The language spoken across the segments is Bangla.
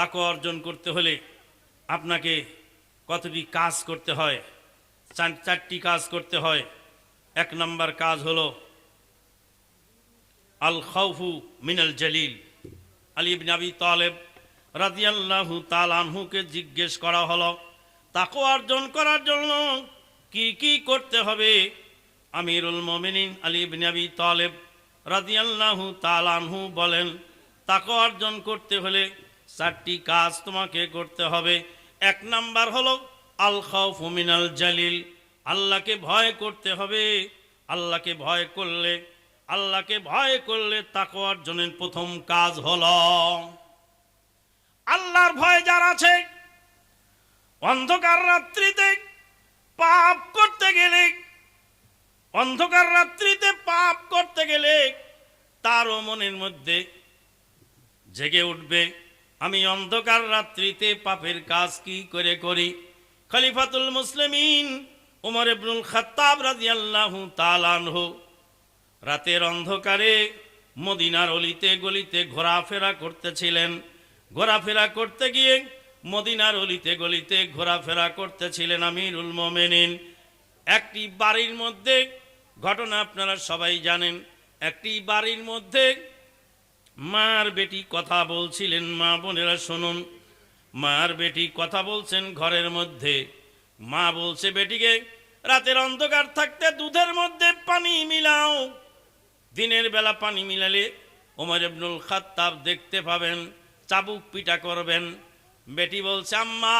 তাকে অর্জন করতে হলে আপনাকে কতটি কাজ করতে হয়? চার- চারটি কাজ করতে হয়। এক নম্বর কাজ হলো আল খাউফু মিনাল জলিল। আলী ইবনে আবি তালেব রাদিয়াল্লাহু তালানহুকে জিজ্ঞেস করা হলো, তাকে অর্জন করার জন্য কি কি করতে হবে? আমিরুল মোমিনিন আলী ইবনে আবি তালেব রাদিয়াল্লাহু তালানহু বলেন, তাকে অর্জন করতে হলে চারটি কাজ তোমাকে করতে হবে। এক নাম্বার হলো আল মিনাল জালিল। আল্লাহকে ভয় করতে হবে। আল্লাহকে ভয় করলে, আল্লাহকে ভয় করলে তাকে অর্জনের প্রথম কাজ হল, আল্লাহর ভয় যার আছে, অন্ধকার রাত্রিতে পাপ করতে গেলে, অন্ধকার রাত্রিতে পাপ করতে গেলে তারও মনের মধ্যে জেগে উঠবে। আমি অন্ধকার রাত্রিতে পাপের কাজ কি করে করি? খলিফাতুল মুসলিমিন উমর ইবনুল খাত্তাব রাদিয়াল্লাহু তাআলা আনহু রাতের অন্ধকারে মদিনার অলিতে গলিতে ঘোরাফেরা করতেছিলেন। ঘোরাফেরা করতে গিয়ে মদিনার অলিতে গলিতে ঘোরাফেরা করতেছিলেন আমিরুল মোমেনিন। একটি বাড়ির মধ্যে, ঘটনা আপনারা সবাই জানেন, একটি বাড়ির মধ্যে মার বেটি কথা বলছিলেন মা বোনেরা, শুনুন। মার বেটি কথা বলছেন ঘরের মধ্যে। মা বলছে, বেটিকে, রাতের অন্ধকার থাকতে দুধের মধ্যে পানি মিলাও। দিনের বেলা পানি মিলালে ওমর ইবনুল খাত্তাব দেখতে পাবেন, চাবুক পিটা করবেন। বেটি বলছে, আম্মা,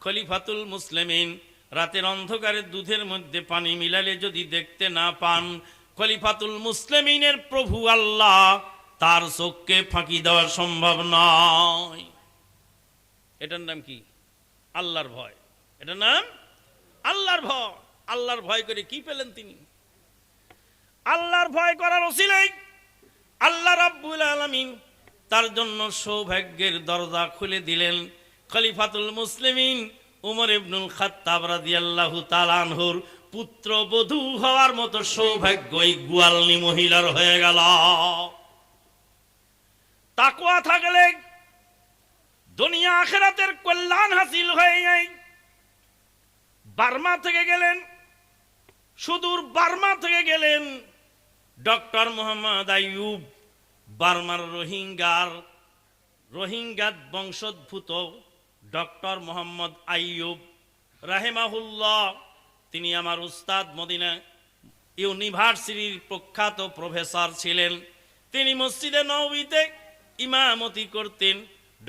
খলিফাতুল মুসলিমিন, রাতের অন্ধকারে দুধের মধ্যে পানি মিলালে যদি দেখতে না পান, খলিফাতুল মুসলিমিনের প্রভু আল্লাহ তার চোখকে ফাঁকি দেওয়া সম্ভব নয়। এটার নাম কি? আল্লাহর ভয়। এটার নাম আল্লাহর ভয়। আল্লাহর ভয় করে কি পেলেন তিনি? আল্লাহর ভয় করার ওসিলাই আল্লাহ রাব্বুল আলামিন তার জন্য সৌভাগ্যের দরজা খুলে দিলেন। খলিফাতুল মুসলিমিন উমর ইবনুল খাত্তাব রাদিয়াল্লাহু তাআলা আনহুর পুত্র বধূ হওয়ার মতো সৌভাগ্য এই গোয়ালনি মহিলার হয়ে গেল। তাকওয়া থাকলে দুনিয়া আখেরাতের কল্যাণ হাসিল হয়ে যায়। বার্মা থেকে গেলেন, সুদূর বার্মা থেকে গেলেন ডক্টর মোহাম্মদ আইয়ুব, বার্মার রোহিঙ্গার, রোহিঙ্গা বংশোদ্ভূত ডক্টর মোহাম্মদ আইয়ুব রাহেমাহুল্লাহ। তিনি আমার উস্তাদ মদিনা ইউনিভার্সিটির প্রখ্যাত প্রফেসর ছিলেন। তিনি মসজিদে নবীতে ইমামতি করতেন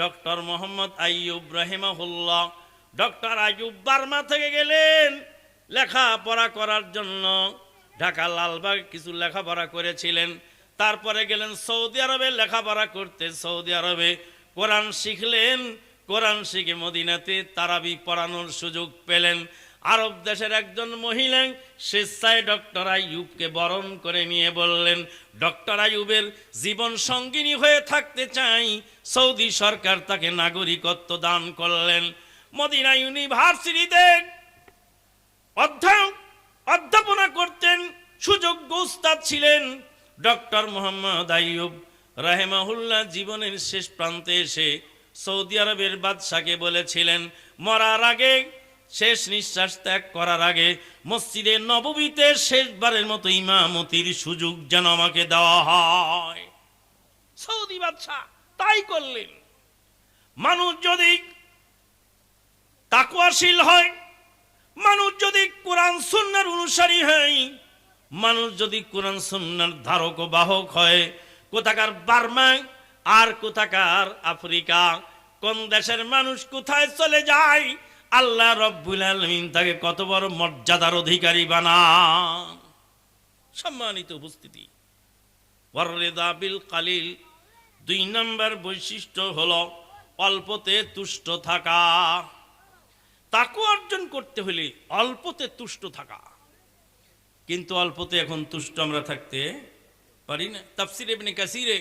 ডক্টর মোহাম্মদ আইয়ুব রাহেমাহুল্লাহ। ডক্টর আইয়ুব বার্মা থেকে গেলেন লেখাপড়া করার জন্য। ঢাকা লালবাগ কিছু লেখাপড়া করেছিলেন। তারপরে গেলেন সৌদি আরবে লেখাপড়া করতে সৌদি আরবে কোরআন শিখলেন। কোরআন শিখে মদিনাতে তারাবি পড়ানোর সুযোগ পেলেন। আরব দেশের একজন মহিলা স্বেচ্ছায় ডক্টর আইয়ুবকে বরণ করে নিয়ে বললেন, ডক্টর আইয়ুবের জীবন সঙ্গিনী হয়ে থাকতে চাই। সৌদি সরকার তাকে নাগরিকত্ব দান করলেন। মদিনা ইউনিভার্সিটিতে অধ্যয়ন, অধ্যাপনা করতেন, সুযোগ্য উস্তাদ ছিলেন। ডক্টর মোহাম্মদ আইয়ুব রাহেমাহুল্লাহ জীবনের শেষ প্রান্তে এসে সৌদি আরবের বাদশাকে বলেছিলেন, মরার আগে শেষ নিঃশ্বাস ত্যাগ করার আগে মসজিদে নববীতে শেষবারের মতো ইমামতির সুযোগ যেন আমাকে দেওয়া হয়। সৌদি বাদশাহ, তাই করলেন। মানুষ যদি তাকুয়াশীল হয়, মানুষ যদি কোরআন সুন্নার অনুসারী হয়, মানুষ যদি কোরআন সুন্নার ধারক বাহক হয়, কোথাকার বার্মায় আর কোথাকার আফ্রিকা, কোন দেশের মানুষ কোথায় চলে যায় আল্লাহ রব্বুল আলমিন তাকে কত বড় মর্যাদার অধিকারী বানান সম্মানিত উপস্থিতি। বিল কালিল, দুই নম্বর বৈশিষ্ট্য হল অল্পতে তুষ্ট থাকা। তাকে অর্জন করতে হলে অল্পতে তুষ্ট থাকা। কিন্তু অল্পতে এখন তুষ্ট আমরা থাকতে পারি না। তাফসির এমনি কাসিরে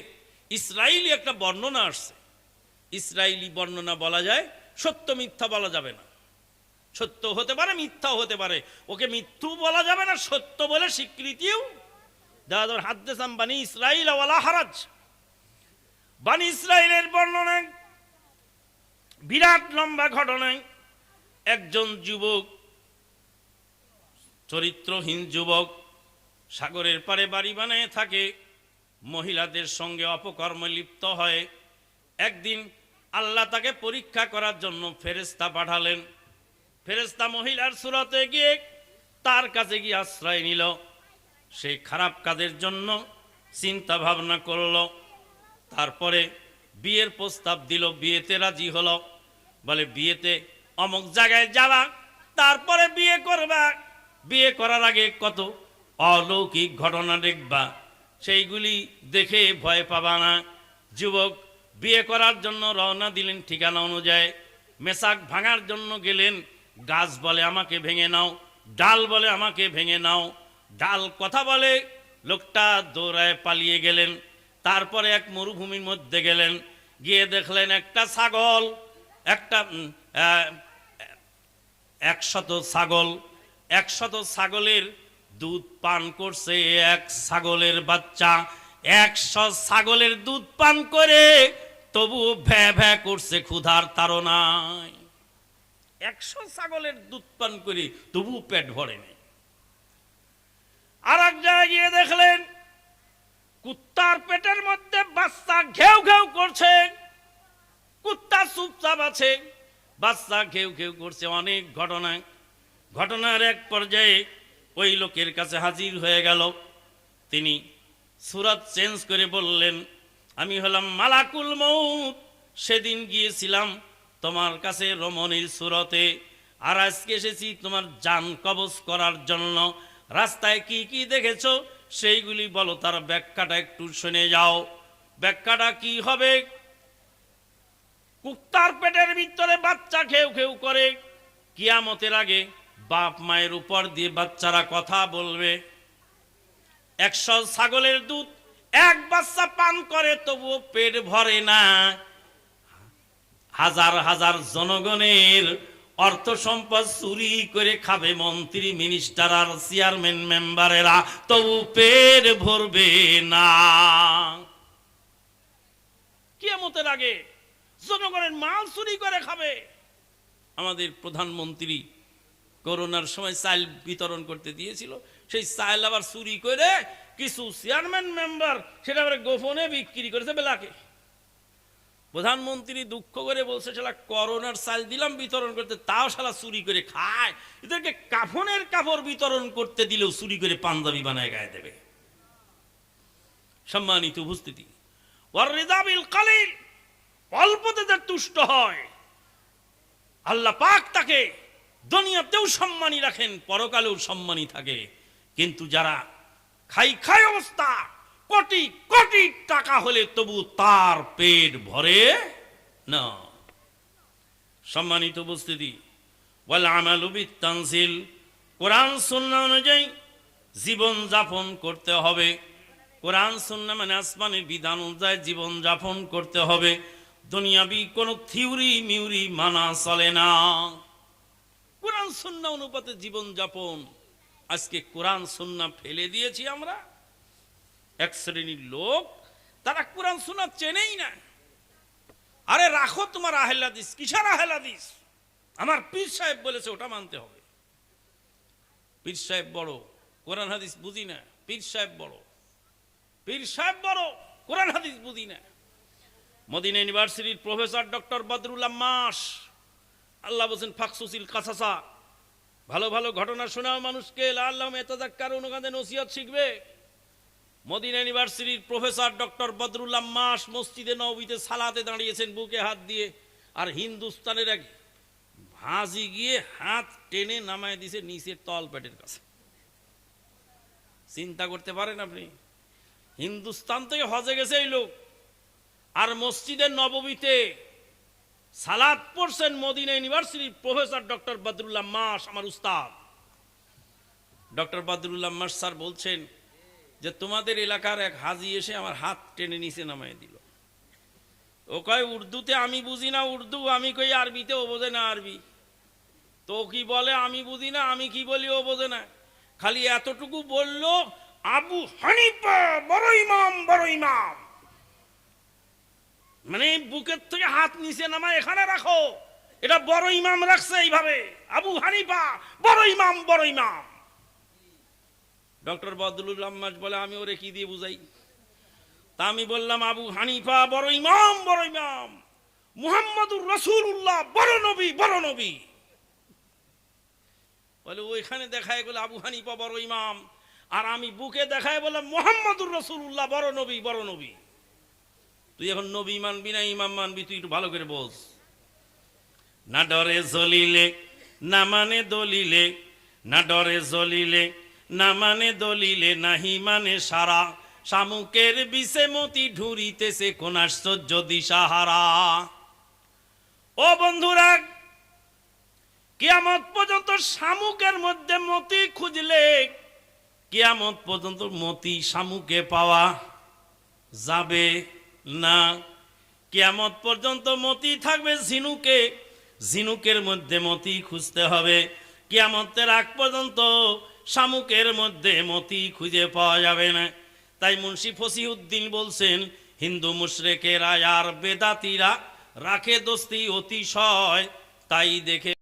ইসরায়েলি একটা বর্ণনা আসছে। ইসরায়েলি বর্ণনা বলা যায়, সত্য মিথ্যা বলা যাবে না। সত্য হতে পারে, মিথ্যাও হতে পারে। ওকে মিথ্যু বলা যাবে না, সত্য বলে স্বীকৃতিও দেওয়া যাবে হাদ্দেসাম বানি ইসরায়েল ওয়ালা হারাজ। বানি ইসরায়েলের বর্ণনা বিরাট লম্বা ঘটনায় একজন যুবক, চরিত্রহীন যুবক, সাগরের পারে বাড়ি বানায় থাকে। মহিলাদের সঙ্গে অপকর্মে লিপ্ত হয়। একদিন আল্লাহ তাকে পরীক্ষা করার জন্য ফেরেস্তা পাঠালেন। ফেরেস্তা মহিলার সুরতে গিয়ে তার কাছে গিয়ে আশ্রয় নিল। সেই খারাপ কাজের জন্য চিন্তা ভাবনা করল। তারপরে বিয়ের প্রস্তাব দিল, বিয়েতে রাজি হলো। বলে, বিয়েতে অমুক জায়গায় যাবা, তারপরে বিয়ে করবা। বিয়ে করার আগে কত অলৌকিক ঘটনা দেখবা। সেইগুলি দেখে ভয় পাবা না। যুবক বিয়ে করার জন্য রওনা দিলেন ঠিকানা অনুযায়ী। মেসাক ভাঙার জন্য গেলেন গাছ বলে আমাকে ভেঙে নাও, ডাল বলে আমাকে ভেঙে নাও। ডাল কথা বলে, লোকটা দৌড়ায় পালিয়ে গেলেন, তারপরে এক মরুভূমির মধ্যে গেলেন, গিয়ে দেখলেন একটা ছাগল, একটা একশত ছাগল, একশত ছাগলের দুধ পান করছে এক ছাগলের বাচ্চা, একশো ছাগলের দুধ পান করে তবু ভ্যা ভ্যা করছে ক্ষুধার তাড়নায়। একশো ছাগলের দুধ পান করে, তবু পেট ভরেনি আর এক জায়গায় গিয়ে দেখলেন, কুত্তার পেটের মধ্যে বাচ্চা ঘেউ ঘেউ করছে, কুত্তা চুপচাপ আছে, বাচ্চা ঘেউ ঘেউ করছে অনেক ঘটনায়। ঘটনার এক পর্যায়ে ওই লোকের কাছে হাজির হয়ে গেল। তিনি সুরত চেঞ্জ করে বললেন, আমি হলাম মালাকুল মৌত সেদিন গিয়েছিলাম তোমার কাছে রমণীর সুরতে, আর আজকে এসেছি তোমার যান কবজ করার জন্য। রাস্তায় কি কি দেখেছ? সেইগুলি বলো, তার ব্যাখ্যাটা একটু শুনে যাও। ব্যাখ্যাটা কি হবে? কুত্তার পেটের ভিতরে বাচ্চা খেউ খেউ করে। কিয়ামতের আগে বাপ মায়ের উপর দিয়ে বাচ্চারা কথা বলবে। একশো ছাগলের দুধ এক বাচ্চা পান করে, তবুও পেট ভরে না। হাজার হাজার জনগণের অর্থ সম্পদ চুরি করে খাবে মন্ত্রী মিনিস্টার আর চেয়ারম্যান মেম্বারেরা। তবু পেট ভরবে না। কিয়ামতের আগে জনগণের মাল চুরি করে খাবে। আমাদের প্রধানমন্ত্রী করোনার সময় চাল বিতরণ করতে দিয়েছিল। সেই চাল আবার চুরি করে কিছু চেয়ারম্যান মেম্বার সেটা আবার গোপনে বিক্রি করেছে বেলাকে। প্রধানমন্ত্রী দুঃখ করে বলছে, শালা করোনার চাল দিলাম বিতরণ করতে, তাও শালা চুরি করে খায়। এদেরকে কাফনের কাপড় বিতরণ করতে দিলেও চুরি করে পাঞ্জাবি বানায় গায়ে দেবে। সম্মানিত উপস্থিতি। ওয়ার রিদাবিল কালিল, অল্পতে যে তুষ্ট হয়। আল্লাহ পাক তাকে দুনিয়াতেও সম্মানী রাখেন, পরকালেও সম্মানী থাকে। কিন্তু যারা খাই খাই অবস্থা কোটি কোটি টাকা হলে তবু তার পেট ভরে না। সম্মানিত উপস্থিতি বল আমালু কোরআন সুন্নাহ অনুযায়ী জীবন যাপন করতে হবে। কোরআন সুন্না মানে আসমানের বিধান অনুযায়ী জীবন যাপন করতে হবে। দুনিয়াবি কোনো থিউরি মিউরি মানা চলে না। কোরআন সুন্না অনুপাতে জীবন যাপন, আজকে কোরআন সুন্না ফেলে দিয়েছি আমরা। এক শ্রেণির লোক, তারা কোরআন সুন্না চেনেই না। আরে রাখো তোমার আহেলাদিস, কিসার আহেলাদিস? আমার পীর সাহেব বলেছে, ওটা মানতে হবে। পীর সাহেব বড়, কোরআন হাদিস বুঝি না। পীর সাহেব বড়। পীর সাহেব বড়, কোরআন হাদিস বুঝি না। মদিনা ইউনিভার্সিটির প্রফেসর ডক্টর বদরুল্লাহ মাস আল্লাহ বলছেন, ফাকসুসিল কাসাসা। ভালো ভালো ঘটনা শোনাও মানুষকে আল্লাহ মেতাজাক্কার অনুগাদে নসিহত শিখবে। মদিনা ইউনিভার্সিটির প্রফেসর ডক্টর বদরুল্লাহ মাস মসজিদে নবীতে সালাতে দাঁড়িয়েছেন বুকে হাত দিয়ে, আর হিন্দুস্তানের এক ভাঁজি গিয়ে হাত টেনে নামায় দিছে নিচের তল পেটের কাছে। চিন্তা করতে পারেন আপনি, হিন্দুস্তান থেকে হজে গেছে এই লোক, আর মসজিদের নববীতে সালাদ পড়ছেন মদিনা ইউনিভার্সিটির প্রফেসর ডক্টর বদরুল্লাহ মাস, আমার উস্তাদ। ডক্টর বদরুল্লাহ মাস স্যার বলছেন যে তোমাদের এলাকার এক হাজি এসে আমার হাত টেনে নিচে নামায় দিল। ও কয়, উর্দুতে আমি বুঝি না, উর্দু আমি কই, আরবিতে ও বোঝে না আরবি? তো কি বলে, আমি বুঝি না, আমি কি বলি, ও বোঝে না। খালি এতটুকু বলল, আবু হানিফা, বড় ইমাম বড় ইমাম। মানে বুকের থেকে হাত নিচে নামা এখানে রাখো। এটা বড় ইমাম রাখছে এইভাবে, আবু হানিফা, বড় ইমাম বড় ইমাম। ডক্টর বদরুল আহমদ বলে, আমি ওরে কি দিয়ে বুঝাই? তা আমি বললাম, আবু হানিফা বড় ইমাম বড় ইমাম। মুহাম্মদুর রসুল্লাহ বড় নবী বড় নবী। বলে, ওইখানে দেখায় বলে, আবু হানিফা বড় ইমাম। আর আমি বুকে দেখায় বলে মোহাম্মদুর রসুল্লাহ বড় নবী বড় নবী। তুই এখন নবী মানবি না ইমাম মানবি, তুই একটু ভালো করে বোঝ। না ডরে জলিলে, না মানে দলিলে, না ডরে জলিলে না মানে দলিলে, নাহি মানে সারা। শামুকের বিষে মতি ঢুরিতেছে কোন আশ্চর্য দিশাহারা। ও বন্ধুরা, কিয়ামত পর্যন্ত শামুকের মধ্যে মতি খুঁজলে কিয়ামত পর্যন্ত মতি শামুকে পাওয়া যাবে না। কিয়ামত পর্যন্ত মতি থাকবে ঝিনুকে, ঝিনুকের মধ্যে মতি খুঁজতে হবে। কিয়ামতের আগ পর্যন্ত শামুকের মধ্যে মতি খুঁজে পাওয়া যাবে না। তাই মুন্সি ফসিউদ্দিন বলছেন, হিন্দু মুশরেকেরা আর বেদাতিরা রাখে দোস্তি অতিশয়, তাই দেখে